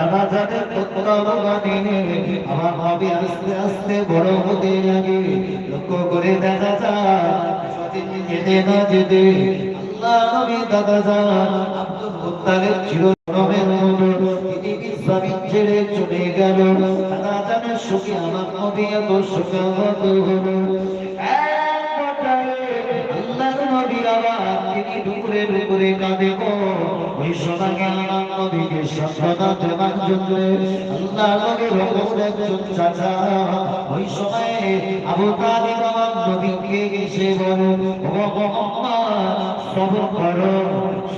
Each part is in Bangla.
দাদা যাদের আমার ভাবি আস্তে আস্তে বড় হতে লাগে। লক্ষ্য করে দেখা যায় যেতে না যেতে আল্লাহ নবী দাদা যান। আব্দুল মুত্তালিব ছিল চলে গেল? দাদা সুখে আমার নবী এত সুখবত হলো। দুপুরে কাঁদে ওই আমার নবীকে সান্ত্বনা দেওয়ার জন্য ওই সময়ে আবু ও সবর করো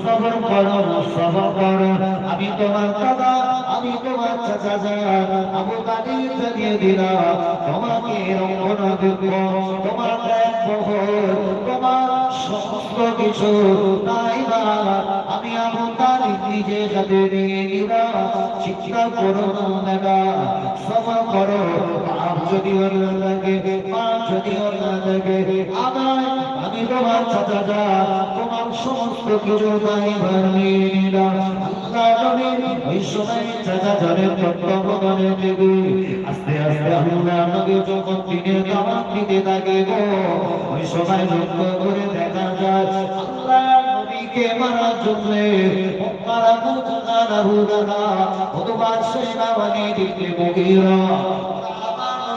সবর করো সবর করো। আমি তোমার দাদা, আমি তোমার চাচা আবু তালিব জানিয়ে দিলাম তোমাকে রঙ্গনা দেব, তোমার তোমার সমস্ত কিছু তাই আমি আমার নিজে সাথে নিয়ে নিবা, চিন্তা করো না সবর করো যদি অন্য লাগে পাপ যদি অন্য লাগে আমার আমি তোমার চাচা তোমার সমস্ত কিছু তাই নিয়ে নিলাম। আল্লাহ নবীর ওই সময় চাচা জানের কর্তব্য দেবে আস্তে আস্তে আল্লাহ নবী যখন দিনে দাওয়াত দিতে থাকে গো, ওই সময় লক্ষ্য করে দেখা যায়, আল্লাহ নবীকে মারার জন্য মক্কারা মুতানা হুদানা অথবা সেনাবাহিনী দিকে মুগিরা আমার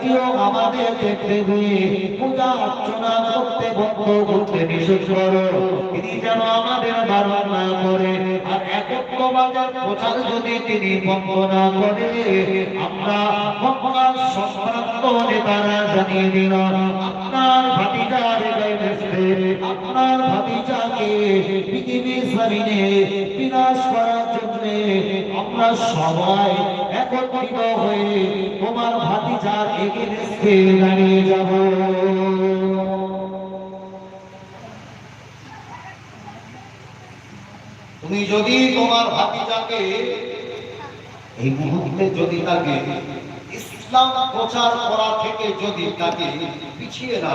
জাতীয় আমাদের দেখতে দিয়ে পূজা অর্চনা করতে বন্ধ করতে নিষেধ করো। তিনি যেন আমাদের বারণ না করে। আর একত্রবাদের প্রচার যদি তিনি বন্ধ না করে, আমরা মক্কার সম্ভ্রান্ত নেতারা জানিয়ে দিল আপনার ভাতিজার আপনার ভাতিজাকে পৃথিবীর জমিনে বিনাশ করার জন্য আমরা সবাই একত্রিত হয়ে তোমার ভাতিজার এগেনস্টে দাঁড়িয়ে যাব। তুমি যদি তোমার ভাতিজাকে এই মুহূর্তে যদি তাকে ইসলাম প্রচার করা থেকে যদি তাকে পিছিয়ে না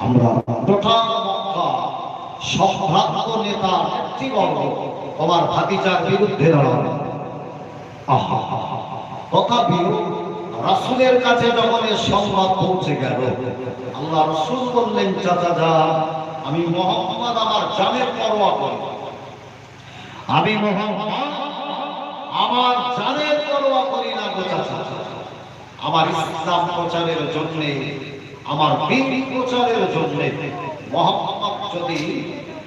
আমরা টোটাল নেতা নেতৃবর্গ তোমার ভাতিজার বিরুদ্ধে লড়াবে আহা তথাপি রাসূলের কাছে যখন সংবাদ পৌঁছে গেল, আল্লাহ রাসূল বললেন, চাচা, যা, আমি মোহাম্মদ আমার জানের পরোয়া করি। আমি মোহাম্মদ আমার জানের পরোয়া করি না গো চাচা। আমার ইসলাম প্রচারের জন্য, আমার দিন প্রচারের জন্য মোহাম্মদ যদি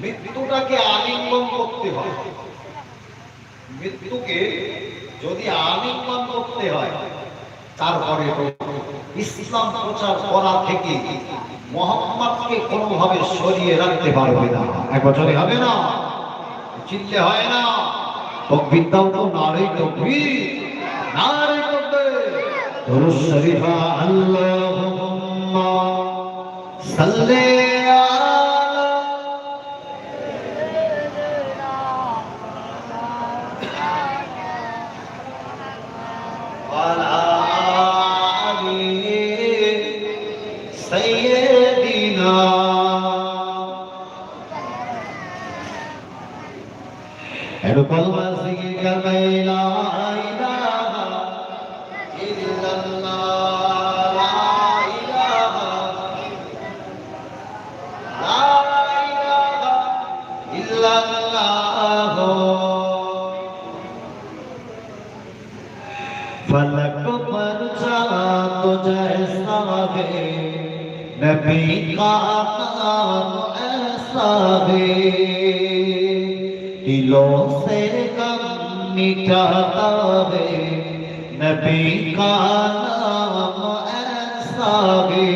মৃত্যুটাকে আলিঙ্গন করতে হয়। মৃত্যুকে যদি আলিঙ্গন করতে হয়, তারপরে ইসলাম প্রচার করা থেকে মোহাম্মদকে কোনোভাবে সরিয়ে রাখতে পারবে না। এক বছরে হবে না, চিনতে হয় না। তকবির দাও তো, নারে তকবির নারে তকবির। দরুদ শরীফা আল্লাহুম্মা সাল্লি এরকম মাসিকে কামাইলা ইলাহা ইল্লাল্লাহ লা ইলাহা লা ইলাহা ইল্লাল্লাহ फलक पर चांद जैसा है नबी का नाम ऐसा है दिलों से गम मिटाता है नबी का नाम ऐसा है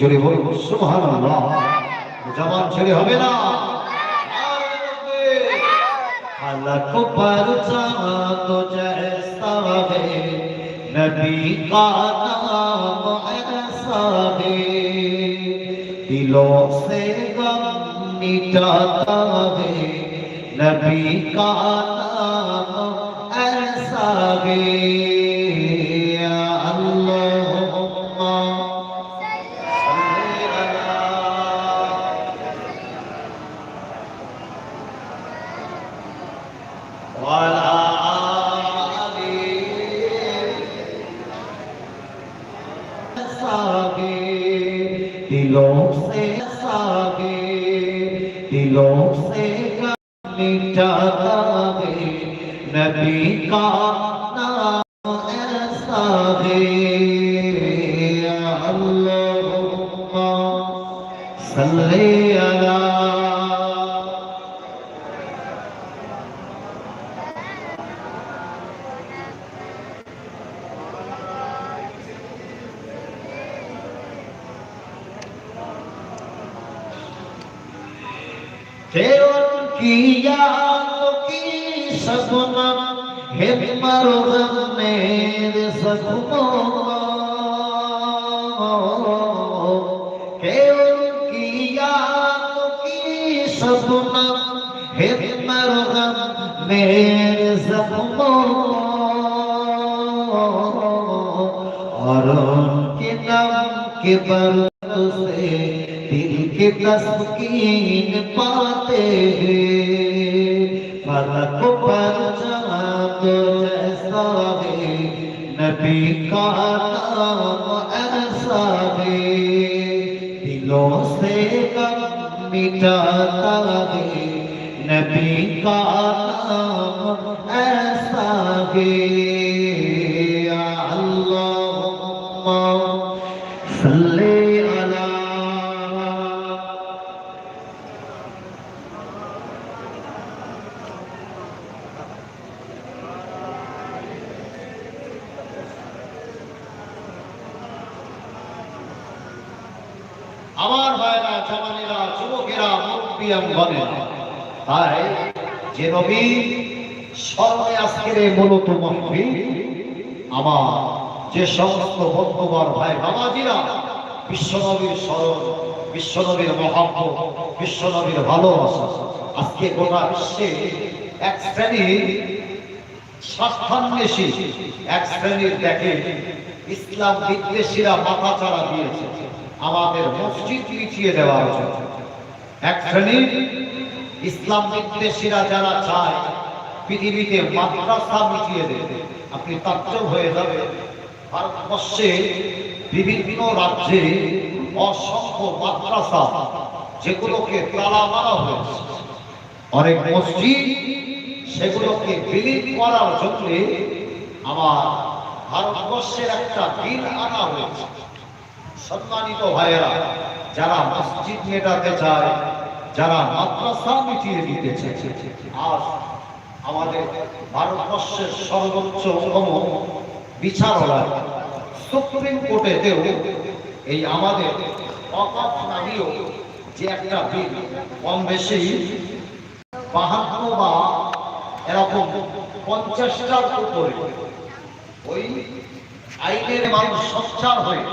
জোরে বল সুবহানাল্লাহ জবান ছেড়ে হবে না फलक पर चांद जैसा है नबी का नाम ऐसा है दिलों से गम मिटाता है नबी का नाम ऐसा है दिलों से दिलों से मिटाता है नबी का नाम ऐसा है या अल्लाहुम्मा सल्ली अला सुनम ही मरोजन में सो हे कया सुनम ही मरोजन में सपु औरो की न की मरो तस्कीन पाते हैं फलक पर चांद जैसा है नबी का नाम ऐसा है दिलों से गम मिटाता है नबी का नाम ऐसा है বলেন তাই যে নবী স্মরণে আজকের এই মূলত মাহফিল, আমার যে সমস্ত বন্ধুবার ভাই বাবাজিরা, বিশ্বনবীর স্মরণ, বিশ্বনবীর মহাব্বত, বিশ্বনবীর ভালোবাসা, আজকে গোটা বিশ্বে এক শ্রেণির স্বার্থান্বেষী, এক শ্রেণির দেখে ইসলাম বিদ্বেষীরা মাথা চাড়া দিয়েছে। আমাদের মসজিদ পিছিয়ে দেওয়া হয়েছে। এক শ্রেণির ইসলাম বিদ্বেষীরা যারা চায়, পৃথিবীতে মাদ্রাসা মিটিয়ে দেবে, আপনি তাজ্জব হয়ে যাবে। ভারতবর্ষে বিভিন্ন রাজ্যে অসংখ্য মাদ্রাসা, যেগুলোকে তালা মারা হয়েছে। অনেক মসজিদ, সেগুলোকে বিলীন করার জন্য আমার ভারতবর্ষের একটা বিল আনা হয়েছে। সম্মানিত ভাইয়েরা যারা মসজিদ মেটাতে চায়, যারা মাদ্রাসা মিটিয়ে দিতে চায়। আজ আমাদের ভারতবর্ষের সর্বোচ্চতম বিচারালয় সুপ্রিম কোর্টেতেও এই আমাদের অকাপ নামীয় যে একটা বিল, কম বেশি বাহান্ন বা এরকম পঞ্চাশটার উপরে, ওই আইনের মানুষ সচ্চার হয়ে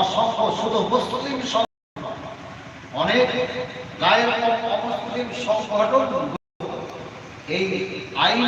অসংখ্য শুধু মুসলিম অনেক গায়ের অমুসলিম সংগঠন এই আইন